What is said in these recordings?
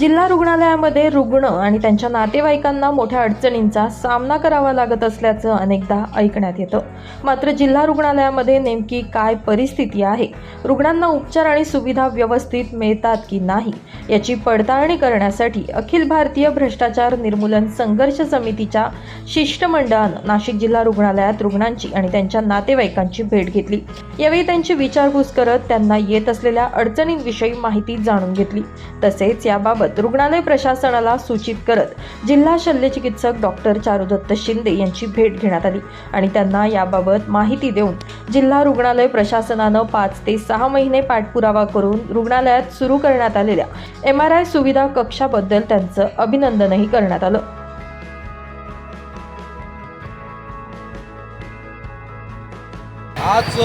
जिल्हा रुग्णालयामध्ये रुग्ण आणि त्यांच्या नातेवाईकांना मोठ्या अडचणींचा सामना करावा लागत असल्याचं अनेकदा ऐकण्यात येतं. मात्र जिल्हा रुग्णालयामध्ये नेमकी काय परिस्थिती आहे? रुग्णांना उपचार आणि सुविधा व्यवस्थित मिळतात की नाही? याची पडताळणी करण्यासाठी अखिल भारतीय भ्रष्टाचार निर्मूलन संघर्ष समितीच्या शिष्टमंडळानं नाशिक जिल्हा रुग्णालयात रुग्णांची आणि त्यांच्या नातेवाईकांची भेट घेतली. यावेळी त्यांची विचारपूस करत त्यांना येत असलेल्या अडचणींविषयी माहिती जाणून घेतली. तसेच याबाबत रुग्णालय प्रशासनाला सूचित करत जिल्हा शल्यचिकित्सक डॉक्टर चारुदत्त शिंदे यांची भेट घेण्यात आली आणि त्यांना याबाबत माहिती देऊन जिल्हा रुग्णालय प्रशासनानं पाच ते सहा महिने पाठपुरावा करून रुग्णालयात सुरू करण्यात आलेल्या एम आर आय सुविधा कक्षाबद्दल त्यांचं अभिनंदनही करण्यात आलं. आज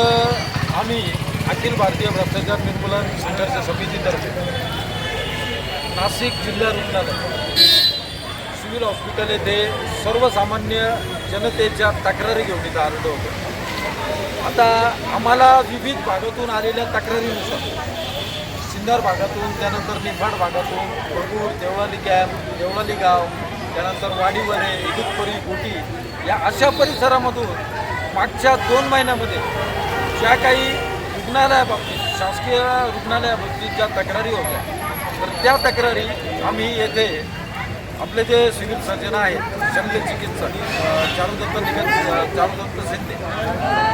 आम्ही अखिल भारतीय भ्रष्टाचार निर्मूलन संघर्ष समितीतर्फे नाशिक जिल्हा रुग्णालय. सिव्हिल हॉस्पिटल येथे सर्वसामान्य जनतेच्या तक्रारी घेऊन इथं आलेलो होतो. आता आम्हाला विविध भागातून आलेल्या तक्रारीनुसार सिन्नर भागातून त्यानंतर निफाड भागातून भरपूर देवळाली कॅम्प देवळाली गाव त्यानंतर वाडीवरे इगतपुरी गोटी या अशा परिसरामधून मागच्या दोन महिन्यामध्ये ज्या काही रुग्णालयाबाबतीत शासकीय रुग्णालयाबाबतीत ज्या तक्रारी होत्या तर त्या तक्रारी आम्ही येथे आपले जे सिव्हिल सर्जन आहेत शल्य चिकित्सक चारुदत्त निगत चारुदत्त शिंदे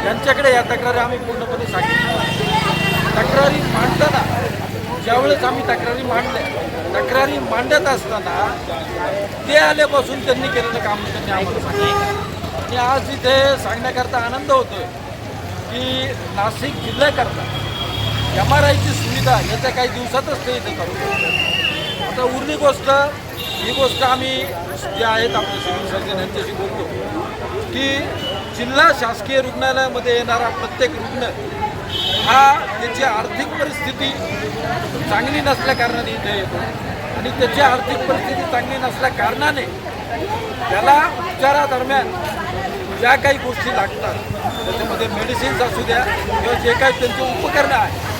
यांच्याकडे या तक्रारी आम्ही पूर्णपणे सांगितल्या तक्रारी मांडताना ज्यावेळेस आम्ही तक्रारी मांडल्या तक्रारी मांडत असताना ते आल्यापासून त्यांनी केलेलं काम त्यांनी आम्हाला सांगितलं. आणि आज इथे सांगण्याकरता आनंद होतोय की नाशिक जिल्ह्याकरता एम आर आयची सुविधा येत्या काही दिवसातच ते इथे करू आता उरली गोष्ट ही गोष्ट आम्ही जे आहेत आपले सिव्हिल सर्जन यांच्याशी बोलतो की जिल्हा शासकीय रुग्णालयामध्ये येणारा प्रत्येक रुग्ण हा त्याची आर्थिक परिस्थिती चांगली नसल्या कारणाने इथे येतो. आणि त्याची आर्थिक परिस्थिती चांगली नसल्या कारणाने त्याला उपचारादरम्यान ज्या काही गोष्टी लागतात त्याच्यामध्ये मेडिसिन्स असू द्या किंवा जे काही त्यांचे उपकरणं आहेत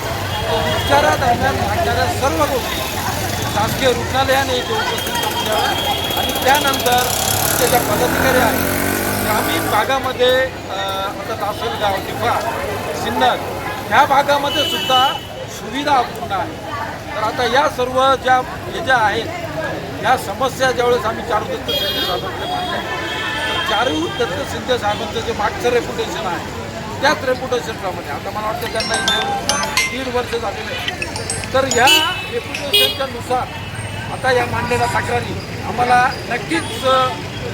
उपचारादरम्यान लागणाऱ्या सर्व गोष्टी शासकीय रुग्णालयाने इथे उपस्थित करून द्याव्या आणि त्यानंतर त्याच्या पदाधिकारी आहेत. ग्रामीण भागामध्ये आता तासलगाव किंवा सिन्नर ह्या भागामध्ये सुद्धा सुविधा अपूर्ण आहे. तर आता या सर्व ज्या हे ज्या आहेत या समस्या ज्यावेळेस आम्ही चारुदत्त शिंदे साहेबांकडे मांडल्या चारू दत्त शिंदे साहेबांचं जे मागचं रेप्युटेशन आहे त्याच रेप्युटेशनप्रमाणे आता मला वाटतं त्यांना दीड वर्ष झालेले आहे. तर ह्या रेप्युटेशनच्या नुसार आता या मांडलेल्या तक्रारी आम्हाला नक्कीच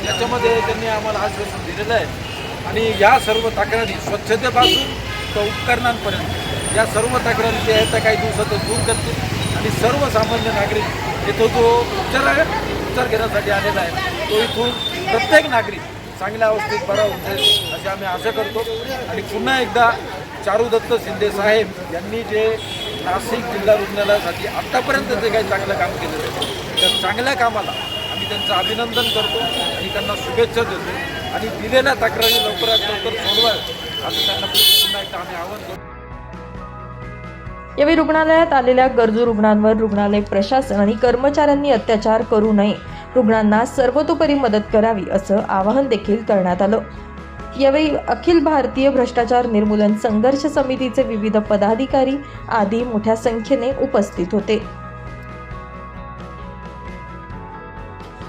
याच्यामध्ये त्यांनी आम्हाला आश्वासन दिलेलं आहे. आणि या सर्व तक्रारी स्वच्छतेपासून तर उपकरणांपर्यंत या सर्व तक्रारी ज्या आहेत त्या काही दिवसातच दूर करतील. आणि सर्वसामान्य नागरिक इथं जो उपचार आहे उपचार घेण्यासाठी आलेला आहे तो इथून प्रत्येक नागरिक चांगल्या अवस्थेत बरा होऊन जाईल अशी आम्ही आशा करतो. आणि पुन्हा एकदा चारुदत्त शिंदे साहेब यांनी जे नाशिक जिल्हा रुग्णालयासाठी आत्तापर्यंत जे काही चांगलं काम केलेलं आहे त्या चांगल्या कामाला आम्ही त्यांचं अभिनंदन करतो आणि त्यांना शुभेच्छा देतो. आणि दिलेल्या तक्रारी लवकरात लवकर सोडवा असं त्यांना पुन्हा एकदा आम्ही आवाहन करतो. यावेळी रुग्णालयात आलेल्या गरजू रुग्णांवर रुग्णालय प्रशासन आणि कर्मचाऱ्यांनी अत्याचार करू नये. रुग्णांना सर्वतोपरी मदत करावी असं आवाहन देखील करण्यात आलं. यावेळी अखिल भारतीय भ्रष्टाचार निर्मूलन संघर्ष समितीचे विविध पदाधिकारी आदी मोठ्या संख्येने उपस्थित होते.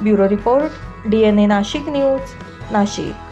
Bureau report D N A Nashik news Nashik.